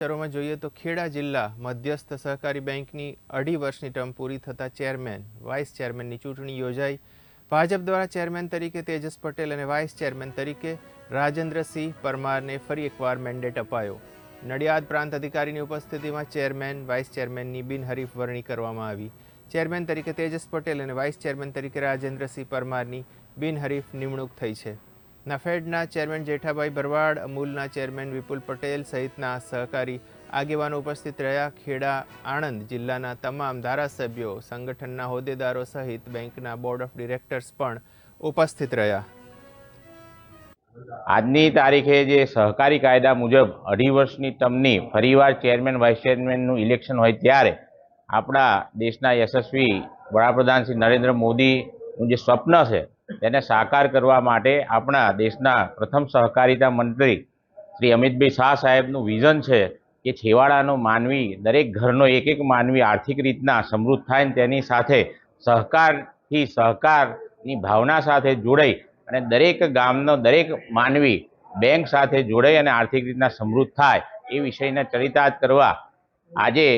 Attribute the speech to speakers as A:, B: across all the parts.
A: શહેરોમાં જોઈએ તો ખેડા જિલ્લા મધ્યસ્થ સહકારી બેંકની અઢી વર્ષની ટર્મ પૂરી થતાં ચેરમેન, વાઇસ ચેરમેનની ચૂંટણી યોજાઈ. ભાજપ દ્વારા ચેરમેન તરીકે તેજસ પટેલ અને વાઇસ ચેરમેન તરીકે રાજેન્દ્રસિંહ પરમારને ફરી એકવાર મેન્ડેટ અપાયો. નડિયાદ પ્રાંત અધિકારીની ઉપસ્થિતિમાં ચેરમેન, વાઇસ ચેરમેનની બિનહરીફ વરણી કરવામાં આવી. ચેરમેન તરીકે તેજસ પટેલ અને વાઇસ ચેરમેન તરીકે રાજેન્દ્રસિંહ પરમારની બિનહરીફ નિમણૂક થઈ છે. નાફેડના ચેરમેન જેઠાભાઈ ભરવાડ, અમૂલના ચેરમેન વિપુલ પટેલ સહિતના સહકારી આગેવાનો ઉપસ્થિત રહ્યા. ખેડા, આણંદ જિલ્લાના તમામ ધારાસભ્યો, સંગઠનના હોદ્દેદારો સહિત બેંકના બોર્ડ ઓફ ડિરેક્ટર્સ પણ ઉપસ્થિત રહ્યા.
B: આજની તારીખે જે સહકારી કાયદા મુજબ અઢી વર્ષની ટર્મની ફરીવાર ચેરમેન, વાઇસ ચેરમેનનું ઇલેક્શન હોય ત્યારે આપણા દેશના યશસ્વી વડાપ્રધાન શ્રી નરેન્દ્ર મોદીનું જે સ્વપ્ન છે તેને સાકાર કરવા માટે આપણા દેશના પ્રથમ સહકારિતા મંત્રી શ્રી અમિતભાઈ શાહ સાહેબનું વિઝન છે કે છેવાડાનો માનવી, દરેક ઘરનો એક એક માનવી આર્થિક રીતના સમૃદ્ધ થાય ને તેની સાથે સહકારથી સહકારની ભાવના સાથે જોડાઈ અને દરેક ગામનો દરેક માનવી બેંક સાથે જોડાઈ અને આર્થિક રીતના સમૃદ્ધ થાય એ વિષયને ચરિતાર્થ કરવા આજે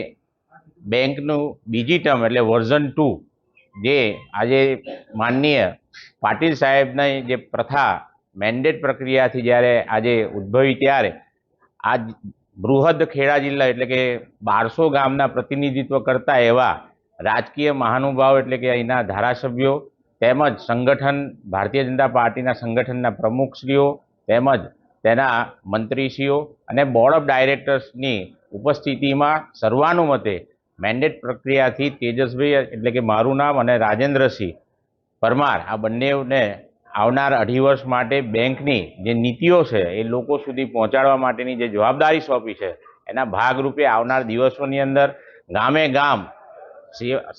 B: બેંકનું બીજી ટર્મ એટલે વર્ઝન ટુ, જે આજે માનનીય પાટીલ સાહેબની જે પ્રથા મેન્ડેટ પ્રક્રિયાથી જ્યારે આજે ઉદ્ભવી ત્યારે આ બૃહદ ખેડા જિલ્લા એટલે કે બારસો ગામના પ્રતિનિધિત્વ કરતા એવા રાજકીય મહાનુભાવ એટલે કે અહીંના ધારાસભ્યો, તેમજ સંગઠન, ભારતીય જનતા પાર્ટીના સંગઠનના પ્રમુખશ્રીઓ, તેમજ તેના મંત્રીશ્રીઓ અને બોર્ડ ઓફ ડાયરેક્ટર્સની ઉપસ્થિતિમાં સર્વાનુમતે મેન્ડેટ પ્રક્રિયાથી તેજસભાઈ એટલે કે મારું નામ અને રાજેન્દ્રસિંહ પરમાર, આ બંનેને આવનાર અઢી વર્ષ માટે બેંકની જે નીતિઓ છે, એ લોકો સુધી પહોંચાડવા માટેની જે જવાબદારી સોંપી છે, એના ભાગરૂપે આવનાર દિવસોની અંદર ગામે ગામ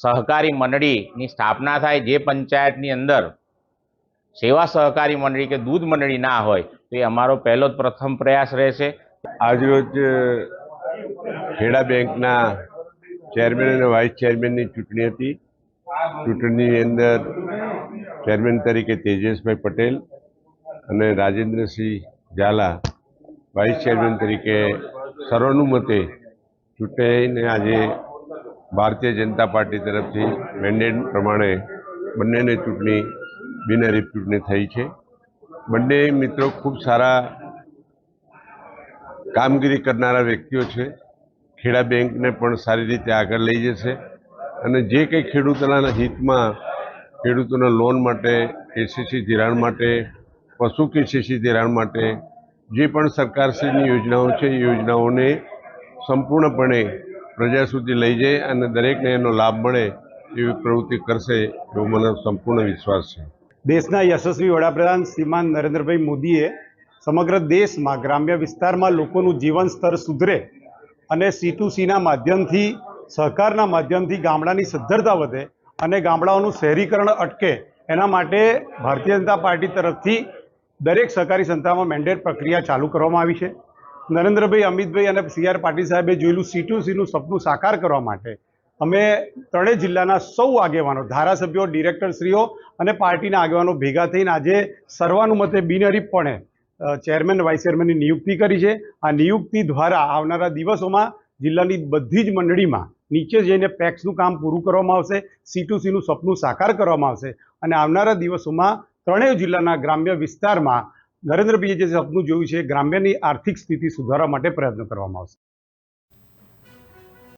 B: સહકારી મંડળીની સ્થાપના થાય, જે પંચાયતની અંદર સેવા સહકારી મંડળી કે દૂધ મંડળી ના હોય, તો એ અમારો પહેલો જ પ્રથમ પ્રયાસ રહેશે.
C: આજરોજ ખેડા બેંકના ચેરમેન અને વાઇસ ચેરમેનની ચૂંટણી હતી. ચૂંટણીની અંદર ચેરમેન તરીકે તેજસભાઈ પટેલ અને રાજેન્દ્રસિંહ ઝાલા વાઇસ ચેરમેન તરીકે સર્વાનુમતે ચૂંટાઈને આજે ભારતીય જનતા પાર્ટી તરફથી મેન્ડેટ પ્રમાણે બંનેને ચૂંટણી, બિનહરીફ ચૂંટણી થઈ છે. બંને મિત્રો ખૂબ સારા કામગીરી કરનારા વ્યક્તિઓ છે. ખેડા બેંકને પણ સારી રીતે આગળ લઈ જશે અને જે કંઈ ખેડૂતોના હિતમાં ખેડૂતોના લોન માટે, કેસીસી ધિરાણ માટે, પશુ કેસીસી ધિરાણ માટે, જે પણ સરકારશ્રીની યોજનાઓ છે, એ યોજનાઓને સંપૂર્ણપણે પ્રજા સુધી લઈ જાય અને દરેકને એનો લાભ મળે એવી પ્રવૃત્તિ કરશે એવો મને સંપૂર્ણ વિશ્વાસ છે.
D: દેશના યશસ્વી વડાપ્રધાન શ્રીમાન નરેન્દ્રભાઈ મોદીએ સમગ્ર દેશમાં ગ્રામ્ય વિસ્તારમાં લોકોનું જીવન સ્તર સુધરે અને સી ટુ સીના માધ્યમથી, સહકારના માધ્યમથી ગામડાની સદ્ધરતા વધે અને ગામડાઓનું શહેરીકરણ અટકે, એના માટે ભારતીય જનતા પાર્ટી તરફથી દરેક સહકારી સંસ્થામાં મેન્ડેટ પ્રક્રિયા ચાલુ કરવામાં આવી છે. નરેન્દ્રભાઈ, અમિતભાઈ અને સી આર પાટીલ સાહેબે જોયેલું સી ટુ સીનું સપનું સાકાર કરવા માટે અમે ત્રણેય જિલ્લાના સૌ આગેવાનો, ધારાસભ્યો, ડિરેક્ટરશ્રીઓ અને પાર્ટીના આગેવાનો ભેગા થઈને આજે સર્વાનુમતે બિનહરીફપણે ચેરમેન, વાઇસ ચેરમેનની નિયુક્તિ કરી છે. આ નિયુક્તિ દ્વારા આવનારા દિવસોમાં જિલ્લાની બધી જ મંડળીમાં નીચે જઈને પેક્સનું કામ પૂરું કરવામાં આવશે સી ટુ સીનું સપનું સાકાર કરવામાં આવશે અને આવનારા દિવસોમાં ત્રણેય જિલ્લાના ગ્રામ્ય વિસ્તારમાં નરેન્દ્રભાઈએ જે સપનું જોયું છે ગ્રામ્યની આર્થિક સ્થિતિ સુધારવા માટે પ્રયત્ન કરવામાં આવશે.